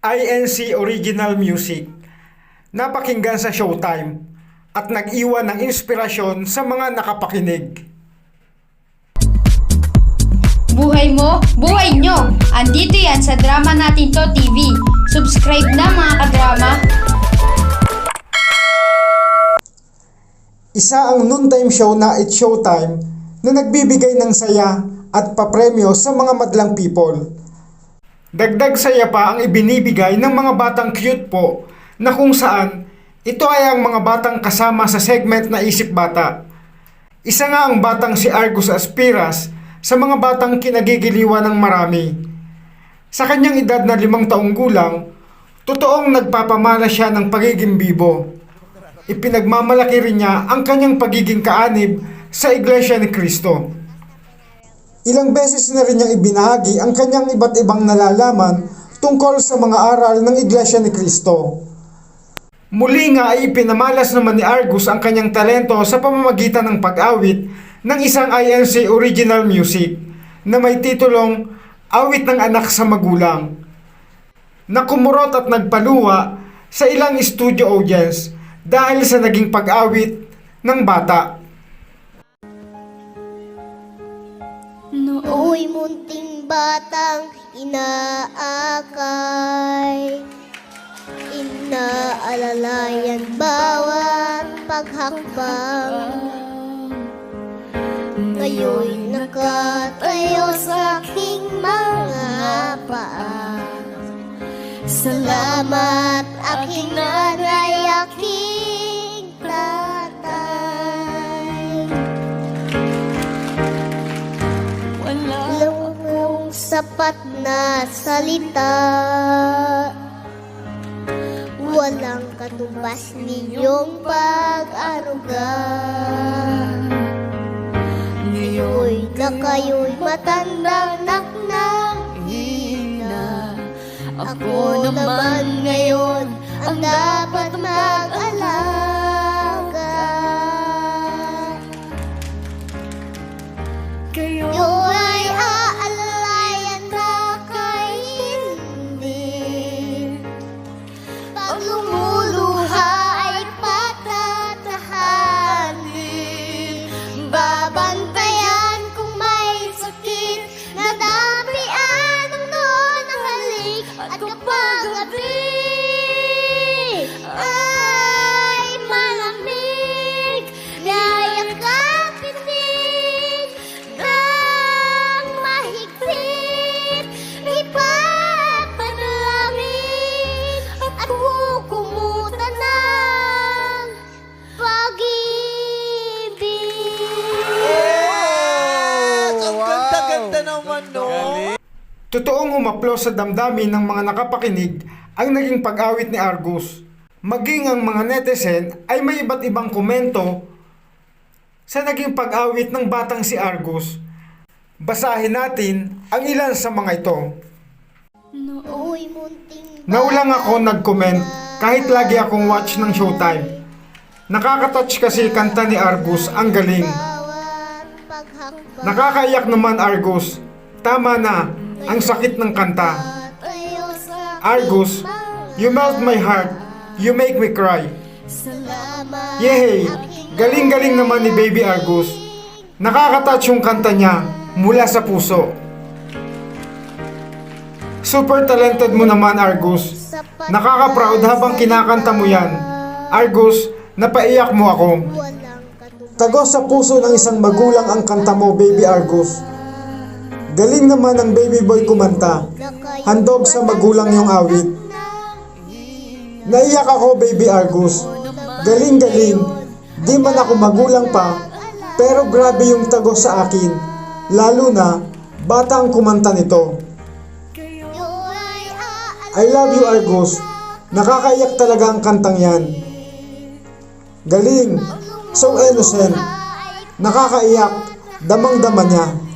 INC Original Music. Napakinggan sa Showtime at nag-iwan ng inspirasyon sa mga nakapakinig. Buhay mo, buhay nyo! Andito yan sa Drama Natin To TV. Subscribe na mga kadrama. Isa ang noontime show na It's Showtime na nagbibigay ng saya at papremyo sa mga madlang people. Dagdag saya pa ang ibinibigay ng mga batang cute po na kung saan ito ay ang mga batang kasama sa segment na Isip Bata. Isa nga ang batang si Argus Aspiras sa mga batang kinagigiliwan ng marami. Sa kanyang edad na limang taong gulang, totoong nagpapamana siya ng pagiging bibo. Ipinagmamalaki rin niya ang kanyang pagiging kaanib sa Iglesia ni Cristo. Ilang beses na rin niyang ibinahagi ang kanyang iba't ibang nalalaman tungkol sa mga aral ng Iglesia ni Cristo. Muli nga ay ipinamalas naman ni Argus ang kanyang talento sa pamamagitan ng pag-awit ng isang INC original music na may titulong Awit ng Anak sa Magulang na kumurot at nagpaluwa sa ilang studio audience dahil sa naging pag-awit ng bata. Uy, munting batang inaakay. Inaalalayan bawat paghakbang. Ngayon'y nakatayo sa aking mga paa. Salamat aking nanay, aking Sapat na salita. Walang katumbas ninyong pag-aruga. Ngayon na kayo'y matandang naknang hina. Ako naman ngayon ang dapat mag-alaga At Totoong humaplo sa damdamin ng mga nakapakinig ang naging pag-awit ni Argus. Maging ang mga netizen ay may iba't ibang komento sa naging pag-awit ng batang si Argus. Basahin natin ang ilan sa mga ito. Uy, munting Naulang ako nag-comment kahit lagi akong watch ng Showtime. Nakakatouch kasi kanta ni Argus, ang galing. Nakakaiyak naman Argus. Tama na, ang sakit ng kanta. Argus, you melt my heart. You make me cry. Yehey! Galing-galing naman ni Baby Argus. Nakakatouch yung kanta niya mula sa puso. Super talented mo naman Argus. Nakaka-proud habang kinakanta mo yan. Argus, napaiyak mo ako. Tagos sa puso ng isang magulang ang kanta mo, Baby Argus. Galing naman ang baby boy kumanta. Handog sa magulang yung awit. Naiyak ako, Baby Argus. Galing-galing. Di man ako magulang pa, pero grabe yung tagos sa akin. Lalo na, bata ang kumanta nito. I love you, Argus. Nakakaiyak talaga ang kantang yan. Galing. So innocent. Nakakaiyak. Damang-dama niya.